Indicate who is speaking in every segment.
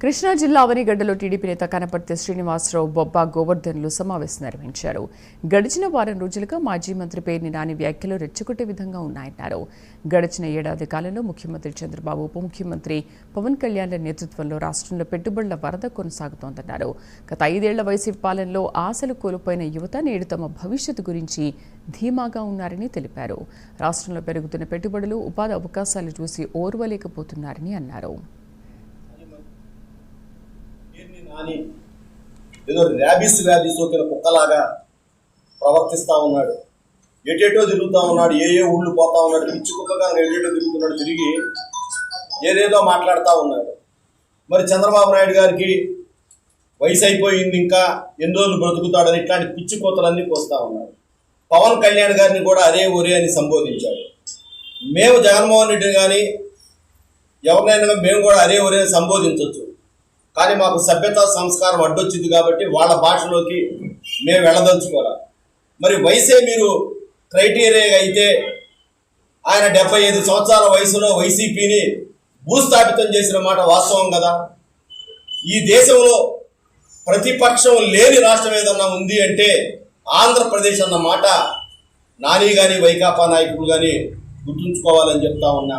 Speaker 1: కృష్ణా జిల్లా అవనిగడ్డలో టీడీపీ నేత కనపర్తి శ్రీనివాసరావు బొబ్బా గోవర్ధన్లు సమావేశం నిర్వహించారు. గడిచిన వారం రోజులుగా మాజీ మంత్రి పేర్ని నాని వ్యాఖ్యలు రెచ్చగొట్టే విధంగా ఉన్నాయన్నారు. గడిచిన ఏడాది కాలంలో ముఖ్యమంత్రి చంద్రబాబు ఉప ముఖ్యమంత్రి పవన్ కళ్యాణ్ల నేతృత్వంలో రాష్ట్రంలో పెట్టుబడుల వరద కొనసాగుతోందన్నారు. గత ఐదేళ్ళ వైసీపీ పాలనలో ఆశలు కోల్పోయిన యువత నేడు తమ భవిష్యత్తు గురించి ధీమాగా ఉన్నారని తెలిపారు. రాష్ట్రంలో పెరుగుతున్న పెట్టుబడులు ఉపాధి అవకాశాలు చూసి ఓర్వలేకపోతున్నారని అన్నారు.
Speaker 2: నాని ఏదో ర్యాబిస్ వ్యాధి సోకిన కుక్కలాగా ప్రవర్తిస్తూ ఉన్నాడు. ఎటేటో తిరుగుతూ ఉన్నాడు ఏ ఏ ఊళ్ళు పోతా ఉన్నాడు పిచ్చి కుక్కగా ఎటేటో తిరుగుతున్నాడు తిరిగి ఏదేదో మాట్లాడుతూ ఉన్నాడు. మరి చంద్రబాబు నాయుడు గారికి వయసు అయిపోయింది ఇంకా ఎన్ని రోజులు బ్రతుకుతాడని ఇట్లాంటి పిచ్చి కోతలన్నీ కోస్తా ఉన్నాడు. పవన్ కళ్యాణ్ గారిని కూడా అదే ఒరే అని సంబోధించాడు. మేము జగన్మోహన్ రెడ్డిని కానీ ఎవరినైనా మేము కూడా అదే ఒరే అని సంబోధించవచ్చు కానీ మాకు సభ్యత సంస్కారం అడ్డొచ్చింది కాబట్టి వాళ్ళ భాషలోకి మేము వెళ్ళదలుచుకోరా. మరి వయసే మీరు క్రైటీరియా అయితే ఆయన డెబ్బై ఐదు సంవత్సరాల వయసులో వైసీపీని భూస్థాపితం చేసిన మాట వాస్తవం కదా? ఈ దేశంలో ప్రతిపక్షం లేని రాష్ట్రం ఏదన్నా ఉంది అంటే ఆంధ్రప్రదేశ్ అన్న మాట నాని కానీ వైకాపా నాయకులు కానీ గుర్తుంచుకోవాలని చెప్తా ఉన్నా.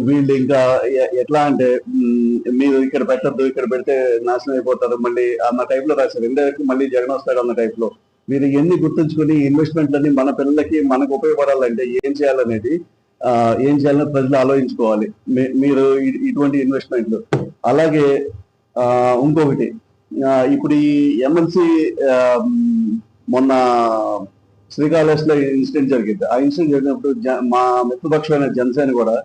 Speaker 3: వీళ్ళు ఇంకా ఎట్లా అంటే మీరు ఇక్కడ పెట్టద్దు ఇక్కడ పెడితే నాశనం అయిపోతారు మళ్ళీ అన్న టైప్లో రాశారు ఇండైరెక్ట్ మళ్ళీ జగన్ వస్తాడు అన్న టైప్లో మీరు ఎన్ని గుర్తుంచుకొని ఇన్వెస్ట్మెంట్లని మన పిల్లలకి మనకు ఉపయోగపడాలంటే ఏం చేయాలనేది ఏం చేయాలని ప్రజలు ఆలోచించుకోవాలి. మీ- మీరు ఇటువంటి ఇన్వెస్ట్మెంట్లు. అలాగే ఇంకొకటి ఇప్పుడు ఈ ఎమ్మెల్సీ మొన్న శ్రీకాళహస్తిలో ఇన్సిడెంట్ జరిగింది. ఆ ఇన్సిడెంట్ జరిగినప్పుడు మా మిత్రపక్షమైన జనసేన కూడా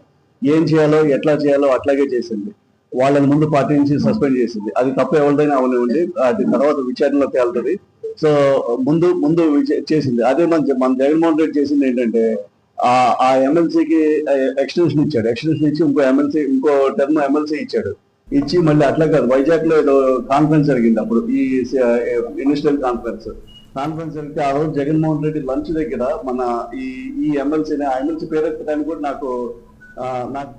Speaker 3: ఏం చేయాలో ఎట్లా చేయాలో అట్లాగే చేసింది. వాళ్ళని ముందు పార్టీ నుంచి సస్పెండ్ చేసింది. అది తప్పు ఎవరిదైనా అవనివ్వండి అది తర్వాత విచారణలోకి వెళ్తుంది సో ముందు ముందు చేసింది. అదే మన మన జగన్మోహన్ రెడ్డి చేసింది ఏంటంటే ఆ ఆ ఎమ్మెల్సీకి ఎక్స్టెన్షన్ ఇచ్చాడు. ఎక్స్టెన్షన్ ఇచ్చి ఇంకో ఎమ్మెల్సీ ఇంకో టర్మ్ ఎమ్మెల్సీ ఇచ్చాడు. ఇచ్చి మళ్ళీ అట్లా కాదు. వైజాగ్లో ఏదో కాన్ఫరెన్స్ జరిగింది అప్పుడు ఈ ఇండస్ట్రియల్ కాన్ఫరెన్స్. కాన్ఫరెన్స్ జరిగితే ఆ రోజు జగన్మోహన్ రెడ్డి లంచ్ దగ్గర మన ఈ ఈ ఎమ్మెల్సీని ఆ ఎమ్మెల్సీ పేరు ఎత్తడానికి కూడా నాకు నాకు